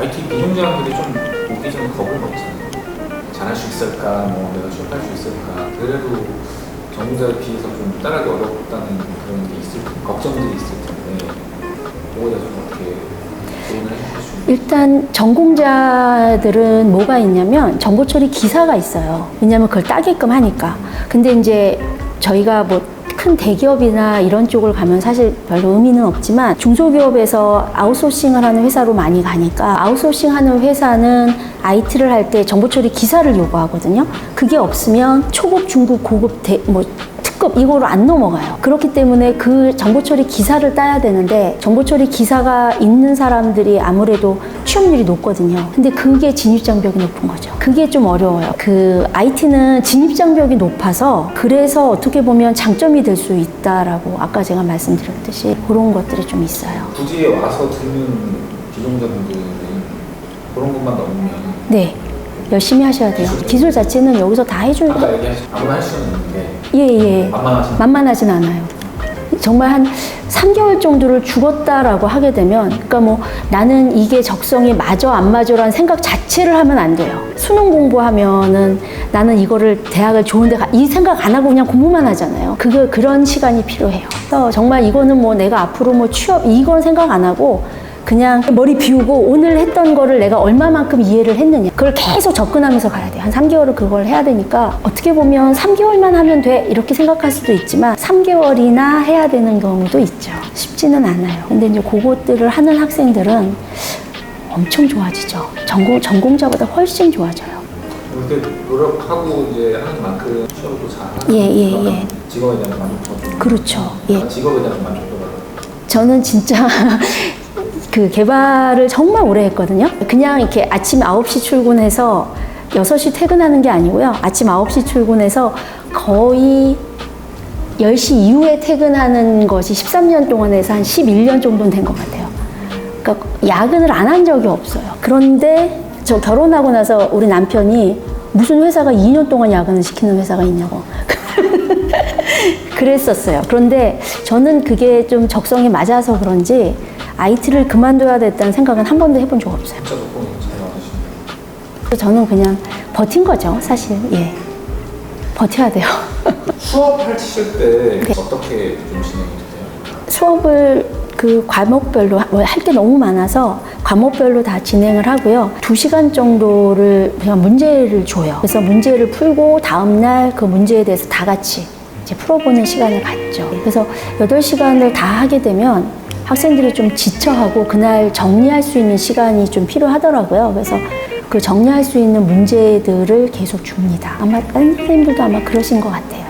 IT 비용자들이 좀 오기 전에 겁을 먹잖아요. 잘할 수 있을까, 뭐 내가 취업할 수 있을까. 그래도 전공자에 비해서 좀 따라하기 어렵다는 그런 게 있을 걱정들이 있을 텐데 그거에 대해서 좀 어떻게 조언을 해주실 수 있나요? 일단 전공자들은 뭐가 있냐면 정보 처리 기사가 있어요. 왜냐면 그걸 따게끔 하니까. 근데 이제 저희가 뭐 큰 대기업이나 이런 쪽을 가면 사실 별로 의미는 없지만 중소기업에서 아웃소싱을 하는 회사로 많이 가니까 아웃소싱 하는 회사는 IT를 할 때 정보 처리 기사를 요구하거든요. 그게 없으면 초급, 중급, 고급, 대, 뭐 특급 이거로 안 넘어가요. 그렇기 때문에 그 정보 처리 기사를 따야 되는데 정보 처리 기사가 있는 사람들이 아무래도 취업률이 높거든요. 근데 그게 진입 장벽이 높은 거죠. 그게 좀 어려워요. 그 IT는 진입 장벽이 높아서 그래서 어떻게 보면 장점이 될 수 있다라고 아까 제가 말씀드렸듯이 그런 것들이 좀 있어요. 굳이 와서 듣는 비용자분들은 그런 것만 넘으면 네. 열심히 하셔야 돼요. 기술 자체는 여기서 다 해줄 아까 얘기하신 아무나 할 수는 있는데 예, 예. 만만하신 만만하진 않아요. 정말 한 3개월 정도를 죽었다라고 하게 되면, 그러니까 뭐 나는 이게 적성이 맞아, 안 맞아라는 생각 자체를 하면 안 돼요. 수능 공부하면은 나는 이거를 대학을 좋은데 가, 이 생각 안 하고 그냥 공부만 하잖아요. 그거, 그런 시간이 필요해요. 그래서 정말 이거는 뭐 내가 앞으로 뭐 취업, 이건 생각 안 하고 그냥 머리 비우고 오늘 했던 거를 내가 얼마만큼 이해를 했느냐. 그걸 계속 접근하면서 가야 돼요. 한 3개월을 그걸 해야 되니까 어떻게 보면 3개월만 하면 돼. 이렇게 생각할 수도 있지만 3개월이나 해야 되는 경우도 있죠. 쉽지는 않아요. 근데 이제 그것들을 하는 학생들은 엄청 좋아지죠. 전공, 전공자보다 훨씬 좋아져요. 그렇게 노력하고 이제 하는 만큼 취업도 잘하는 예, 예, 예. 직업에 대한 만족도도 그렇죠. 예. 직업에 대한 만족도가 저는 진짜 그 개발을 정말 오래 했거든요. 그냥 이렇게 아침 9시 출근해서 6시 퇴근하는 게 아니고요. 아침 9시 출근해서 거의 10시 이후에 퇴근하는 것이 13년 동안 해서 한 11년 정도는 된 것 같아요. 그러니까 야근을 안 한 적이 없어요. 그런데 저 결혼하고 나서 우리 남편이 무슨 회사가 2년 동안 야근을 시키는 회사가 있냐고. 그랬었어요. 그런데 저는 그게 좀 적성에 맞아서 그런지 IT를 그만둬야 됐다는 생각은 한 번도 해본 적 없어요. 저는 그냥 버틴 거죠, 사실. 예. 버텨야 돼요. 수업 하실 때 네. 어떻게 좀 진행이 돼요? 수업을 그 과목별로 뭐할게 너무 많아서 과목별로 다 진행을 하고요. 두 시간 정도를 그냥 문제를 줘요. 그래서 문제를 풀고 다음날 그 문제에 대해서 다 같이 이제 풀어보는 시간을 갖죠. 그래서 여덟 시간을 다 하게 되면 학생들이 좀 지쳐하고 그날 정리할 수 있는 시간이 좀 필요하더라고요. 그래서 그 정리할 수 있는 문제들을 계속 줍니다. 아마 다른 선생님들도 아마 그러신 것 같아요.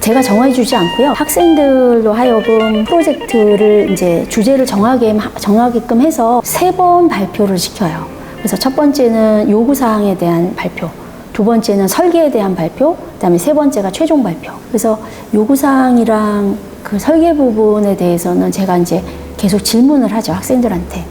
제가 정해주지 않고요. 학생들로 하여금 프로젝트를 이제 주제를 정하게, 정하게끔 해서 세 번 발표를 시켜요. 그래서 첫 번째는 요구사항에 대한 발표, 두 번째는 설계에 대한 발표, 그 다음에 세 번째가 최종 발표. 그래서 요구사항이랑 그 설계 부분에 대해서는 제가 이제 계속 질문을 하죠. 학생들한테.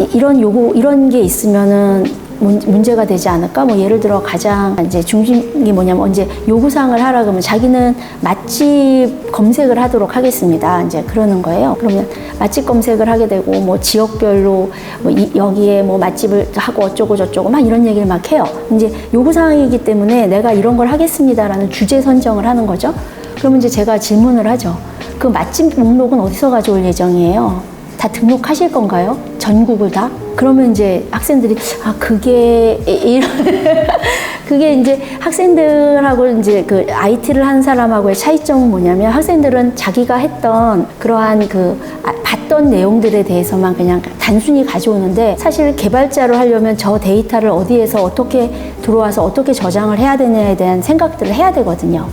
이- 이런 요구, 이런 게 있으면은 문- 문제가 되지 않을까? 뭐 예를 들어 가장 이제 중심이 뭐냐면 이제 요구사항을 하라 그러면 자기는 맛집 검색을 하도록 하겠습니다. 이제 그러는 거예요. 그러면 맛집 검색을 하게 되고 뭐 지역별로 뭐 이- 여기에 뭐 맛집을 하고 어쩌고 저쩌고 막 이런 얘기를 막 해요. 이제 요구사항이기 때문에 내가 이런 걸 하겠습니다라는 주제 선정을 하는 거죠. 그러면 이제 제가 질문을 하죠. 그 맛집 목록은 어디서 가져올 예정이에요? 다 등록하실 건가요? 전국을 다? 그러면 이제 학생들이 아 그게 이- 이런 그게 이제 학생들하고 이제 그 IT를 한 사람하고의 차이점은 뭐냐면 학생들은 자기가 했던 그러한 그 아- 봤던 내용들에 대해서만 그냥 단순히 가져오는데 사실 개발자로 하려면 저 데이터를 어디에서 어떻게 들어와서 어떻게 저장을 해야 되냐에 대한 생각들을 해야 되거든요.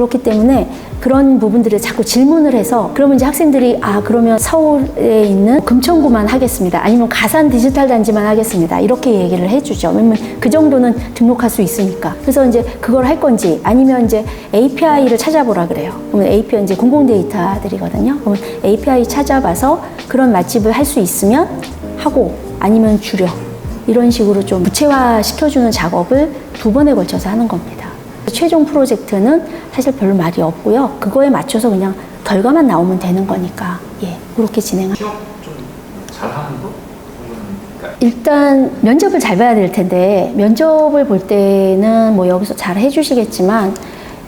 그렇기 때문에 그런 부분들을 자꾸 질문을 해서 그러면 이제 학생들이 아 그러면 서울에 있는 금천구만 하겠습니다. 아니면 가산 디지털 단지만 하겠습니다. 이렇게 얘기를 해주죠. 왜냐면 그 정도는 등록할 수 있으니까. 그래서 이제 그걸 할 건지 아니면 이제 API를 찾아보라 그래요. 그러면 API 이제 공공 데이터들이거든요. 그러면 API 찾아봐서 그런 맛집을 할 수 있으면 하고 아니면 줄여. 이런 식으로 좀 구체화 시켜주는 작업을 두 번에 걸쳐서 하는 겁니다. 최종 프로젝트는 사실 별로 말이 없고요. 그거에 맞춰서 그냥 결과만 나오면 되는 거니까 예 그렇게 진행하. 취업 좀 잘하는 거? 일단 면접을 잘 봐야 될 텐데 면접을 볼 때는 뭐 여기서 잘 해주시겠지만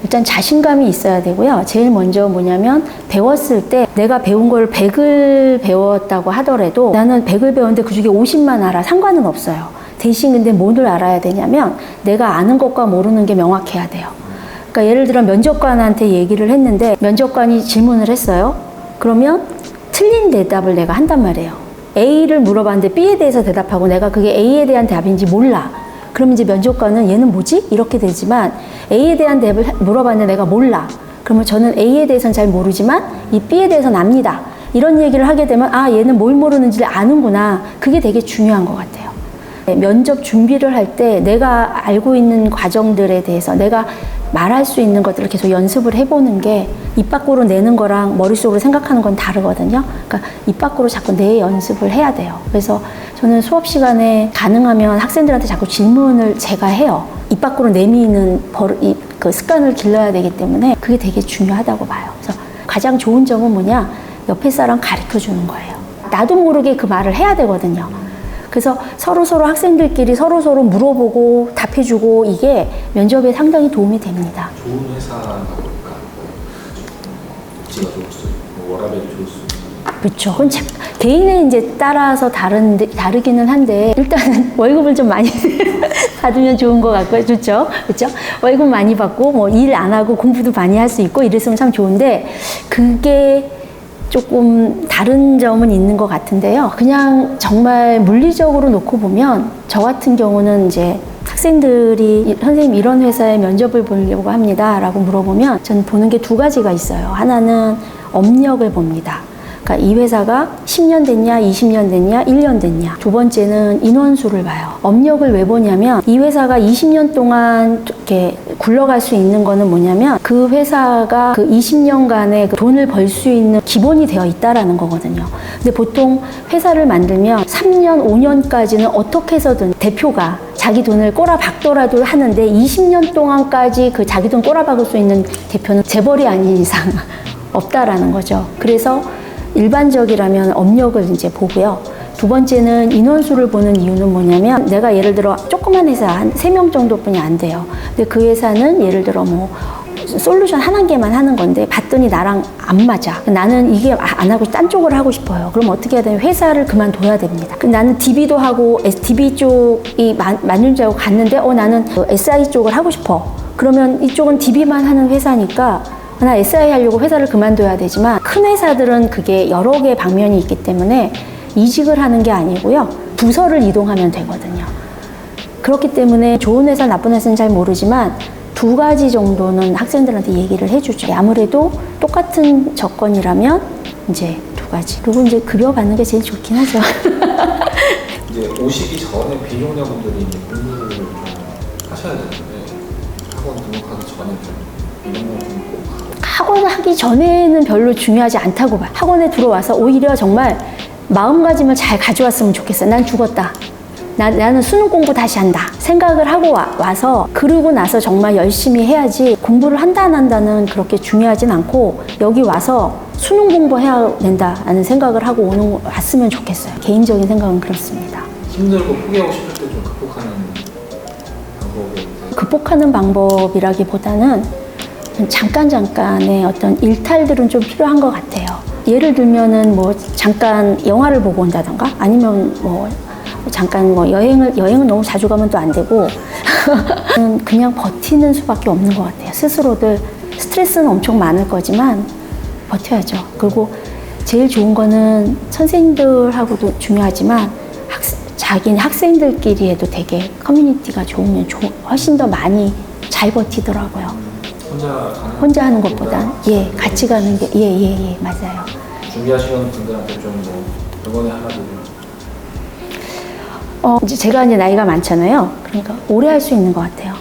일단 자신감이 있어야 되고요. 제일 먼저 뭐냐면 배웠을 때 내가 배운 걸 100을 배웠다고 하더라도 나는 100을 배웠는데 그 중에 50만 알아. 상관은 없어요. 대신 근데 뭐를 알아야 되냐면 내가 아는 것과 모르는 게 명확해야 돼요. 그러니까 예를 들어 면접관한테 얘기를 했는데 면접관이 질문을 했어요. 그러면 틀린 대답을 내가 한단 말이에요. A를 물어봤는데 B에 대해서 대답하고 내가 그게 A에 대한 답인지 몰라. 그러면 이제 면접관은 얘는 뭐지? 이렇게 되지만 A에 대한 답을 물어봤는데 내가 몰라. 그러면 저는 A에 대해서는 잘 모르지만 이 B에 대해서는 압니다. 이런 얘기를 하게 되면 아 얘는 뭘 모르는지를 아는구나. 그게 되게 중요한 것 같아요. 네, 면접 준비를 할 때 내가 알고 있는 과정들에 대해서 내가 말할 수 있는 것들을 계속 연습을 해보는 게 입 밖으로 내는 거랑 머릿속으로 생각하는 건 다르거든요. 그러니까 입 밖으로 자꾸 내 연습을 해야 돼요. 그래서 저는 수업 시간에 가능하면 학생들한테 자꾸 질문을 제가 해요. 입 밖으로 내미는 버릇, 이- 그 습관을 길러야 되기 때문에 그게 되게 중요하다고 봐요. 그래서 가장 좋은 점은 뭐냐? 옆에 사람 가르쳐 주는 거예요. 나도 모르게 그 말을 해야 되거든요. 그래서 서로 서로 학생들끼리 서로 서로 물어보고 답해주고 이게 면접에 상당히 도움이 됩니다. 좋은 회사가 뭘까? 복지가 좋을 수 있고 뭐 워라밸이 좋을 수 있고 그렇죠. 그건 자- 개인에 이제 따라서 다른 다르기는 한데 일단은 월급을 좀 많이 받으면 좋은 것 같고요. 좋죠. 그렇죠. 월급 많이 받고 뭐 일 안 하고 공부도 많이 할 수 있고 이랬으면 참 좋은데 그게 조금 다른 점은 있는 것 같은데요. 그냥 정말 물리적으로 놓고 보면 저 같은 경우는 이제 학생들이 이- 선생님 이런 회사에 면접을 보려고 합니다. 라고 물어보면 저는 보는 게 두 가지가 있어요. 하나는 업력을 봅니다. 그러니까 이 회사가 10년 됐냐, 20년 됐냐, 1년 됐냐. 두 번째는 인원수를 봐요. 업력을 왜 보냐면 이 회사가 20년 동안 이렇게 굴러갈 수 있는 거는 뭐냐면 그 회사가 그 20년간의 그 돈을 벌 수 있는 기본이 되어 있다라는 거거든요. 근데 보통 회사를 만들면 3년, 5년까지는 어떻게 해서든 대표가 자기 돈을 꼬라박더라도 하는데 20년 동안까지 그 자기 돈 꼬라박을 수 있는 대표는 재벌이 아닌 이상 없다라는 거죠. 그래서 일반적이라면 업력을 이제 보고요. 두 번째는 인원수를 보는 이유는 뭐냐면 내가 예를 들어 조그만 회사 한 세 명 정도뿐이 안 돼요. 근데 그 회사는 예를 들어 뭐 솔루션 한 개만 하는 건데 봤더니 나랑 안 맞아. 나는 이게 안 하고 딴 쪽을 하고 싶어요. 그럼 어떻게 해야 되냐면 회사를 그만둬야 됩니다. 그 나는 DB도 하고 DB 쪽이 알고 갔는데 어 나는 그 SI 쪽을 하고 싶어. 그러면 이쪽은 DB만 하는 회사니까 나 SI 하려고 회사를 그만둬야 되지만 큰 회사들은 그게 여러 개의 방면이 있기 때문에 이직을 하는 게 아니고요. 부서를 이동하면 되거든요. 그렇기 때문에 좋은 회사, 나쁜 회사는 잘 모르지만 두 가지 정도는 학생들한테 얘기를 해주죠. 아무래도 똑같은 조건이라면 이제 두 가지. 그리고 이제 급여 받는 게 제일 좋긴 하죠. 이제 오시기 전에 비용자분들이 이제 공부를 좀 하셔야 되는데 학원 등록하기 전에 좀 이런 거좀꼭 학원 하기 전에는 별로 중요하지 않다고 봐. 학원에 들어와서 오히려 정말 마음가짐을 잘 가져왔으면 좋겠어. 난 죽었다. 나, 나는 수능 공부 다시 한다. 생각을 하고 와, 와서 그러고 나서 정말 열심히 해야지 공부를 한다 안 한다는 그렇게 중요하진 않고 여기 와서 수능 공부해야 된다라는 생각을 하고 오는 왔으면 좋겠어요. 개인적인 생각은 그렇습니다. 힘들고 포기하고 싶을 때 좀 극복하는 방법이. 극복하는 방법이라기보다는 잠깐 잠깐의 어떤 일탈들은 좀 필요한 것 같아요. 예를 들면은 뭐 잠깐 영화를 보고 온다던가 아니면 뭐 잠깐 뭐 여행을 여행은 너무 자주 가면 또 안 되고 그냥 버티는 수밖에 없는 것 같아요. 스스로들 스트레스는 엄청 많을 거지만 버텨야죠. 그리고 제일 좋은 거는 선생님들하고도 중요하지만 학생, 자기 학생들끼리 해도 되게 커뮤니티가 좋으면 좋- 훨씬 더 많이 잘 버티더라고요. 혼자 가는 혼자 하는 것보단 예 같이 가는 게 예 예 예 맞아요. 준비하시는 분들한테 좀뭐 응원의 한마디를 어 이제 제가 이제 나이가 많잖아요. 그러니까 오래 할 수 있는 것 같아요.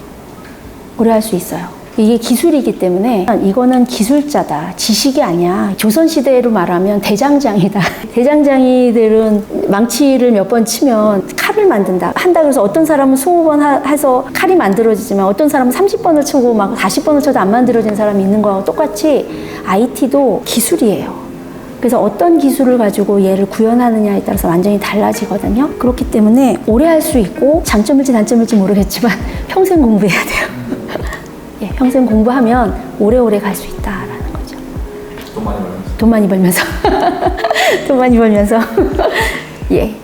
오래 할 수 있어요. 이게 기술이기 때문에 이거는 기술자다. 지식이 아니야. 조선시대로 말하면 대장장이다. 대장장이들은 망치를 몇 번 치면 칼을 만든다. 한다 그래서 어떤 사람은 20번 하- 해서 칼이 만들어지지만 어떤 사람은 30번을 치고 막 40번을 쳐도 안 만들어진 사람이 있는 거하고 똑같이 IT도 기술이에요. 그래서 어떤 기술을 가지고 얘를 구현하느냐에 따라서 완전히 달라지거든요. 그렇기 때문에 오래 할 수 있고 장점일지 단점일지 모르겠지만 평생 공부해야 돼요. 예, 평생 공부하면 오래오래 갈 수 있다라는 거죠. 돈 많이 벌면서. 돈 많이 벌면서. 돈 많이 벌면서. 예.